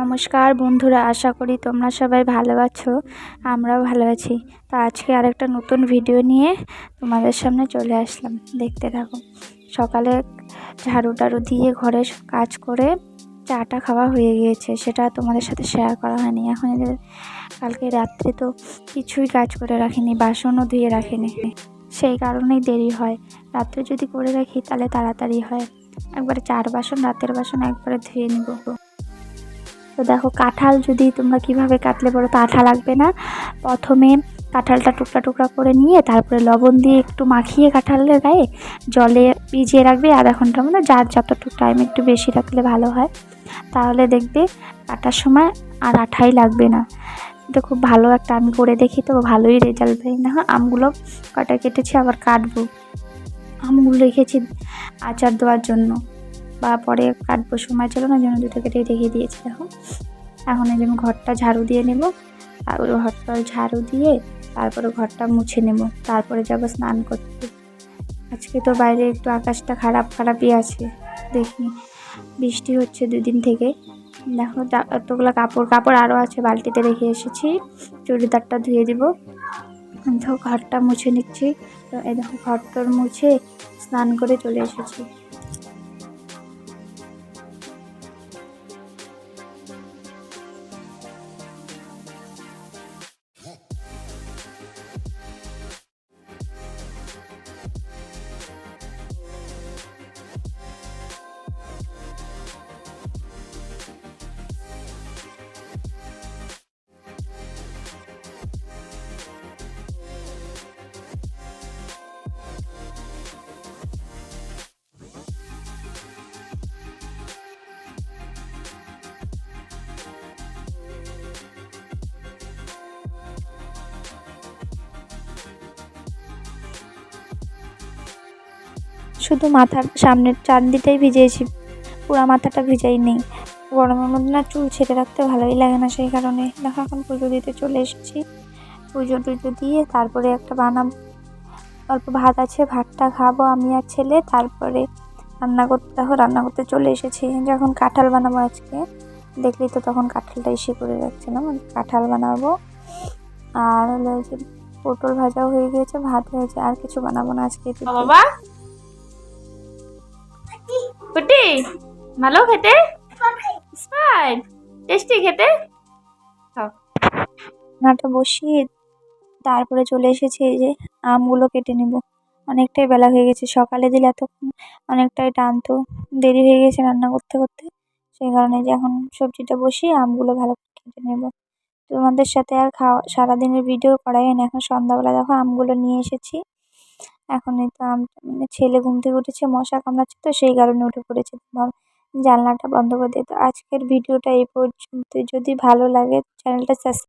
নমস্কার বন্ধুরা, আশা করি তোমরা সবাই ভালো আছো, আমরাও ভালো আছি। তো আজকে আরেকটা নতুন ভিডিও নিয়ে তোমাদের সামনে চলে আসলাম। দেখতে থাকো, সকালে ঝাড়ু টাড়ু দিয়ে ঘরে কাজ করে চাটা খাওয়া হয়ে গিয়েছে, সেটা তোমাদের সাথে শেয়ার করা হয়নি। এখন কালকে রাত্রে তো কিছুই কাজ করে রাখিনি, বাসনও ধুয়ে রাখিনি। সেই কারণেই দেরি হয়। রাত্রে যদি করে রাখি, তাহলে তাড়াতাড়ি হয়। একবারে চার বাসন, রাতের বাসন একবারে ধুয়ে নিব। তো দেখো কাঁঠাল যদি তোমরা কীভাবে কাটলে বলো তো আঠা লাগবে না। প্রথমে কাঁঠালটা টুকরা টুকরা করে নিয়ে তারপরে লবণ দিয়ে একটু মাখিয়ে কাঁঠালের গায়ে জলে ভিজিয়ে রাখবে আধা ঘণ্টার মতো, যার যতটুকু টাইম একটু বেশি রাখলে ভালো হয়। তাহলে দেখবে কাটার সময় আর আঠাই লাগবে না। এটা খুব ভালো একটা আমি করে দেখি তো, ভালোই রেজাল্ট পাই না আমগুলো কাটা কেটেছি, আবার কাটবো। আমগুলো রেখেছি আচার দেওয়ার জন্য। বা পরে কাটবো সময় ছিল না, জন্য দুটো কেটে রেখে দিয়েছি, দেখো। এখন এই জন্য ঘরটা ঝাড়ু দিয়ে নেব তারপরে ঘরটা ঝাড়ু দিয়ে তারপরে ঘরটা মুছে নেব। তারপরে যাব স্নান করতে। আজকে তো বাইরে একটু আকাশটা খারাপ খারাপই আছে, দেখি। বৃষ্টি হচ্ছে দুদিন থেকে। দেখো এতগুলো কাপড় কাপড় আরও আছে, বালতিতে রেখে এসেছি। চুড়িদারটা ধুয়ে দিব। ঘরটা মুছে নিচ্ছি। তো এই দেখো ঘরটার মুছে স্নান করে চলে এসেছি। শুধু মাথার সামনের চান্দিটাই ভিজিয়েছি পুরো মাথাটা ভিজাই নেই। গরমের মধ্যে না চুল ছেড়ে রাখতে ভালোই লাগে না সেই কারণে। দেখো এখন পুজো দিতে চলে এসেছি। পুজো টুজো দিয়ে তারপরে একটা বানাব। অল্প ভাত আছে, ভাতটা খাব আমি আর ছেলে। তারপরে রান্না করতে, দেখো রান্না করতে চলে এসেছি। যখন কাঁঠাল বানাবো আজকে। দেখলি তো তখন কাঁঠালটা এসে করে যাচ্ছে না? মানে কাঁঠাল বানাবো। আর হলো যে পটল ভাজাও হয়ে গিয়েছে, ভাত হয়েছে। আর কিছু বানাবো না আজকে বাবা ভালো খেতে? টেস্টি খেতে? রান্নাটা বসিয়ে তারপরে চলে এসেছি যে আমগুলো কেটে নেব। অনেকটাই বেলা হয়ে গেছে, সকালে দিলে এতক্ষণ অনেকটাই টানতো, দেরি হয়ে গেছে রান্না করতে করতে। সেই কারণে যে এখন সবজিটা বসিয়ে আমগুলো ভালো করে কেটে নেব। তোমাদের সাথে আর খাওয়া, সারাদিনের ভিডিও করাই না এখন সন্ধ্যাবেলা দেখো আমগুলো নিয়ে এসেছি। এখন তো মানে ছেলে ঘুম থেকে উঠেছে, মশা কামড়াচ্ছে, তো সেই কারণে উঠে পড়েছে। জানলাটা বন্ধ করে দিয়ে তো আজকের ভিডিওটা এই পর্যন্ত যদি ভালো লাগে, চ্যানেলটা সাবস্ক্রাইব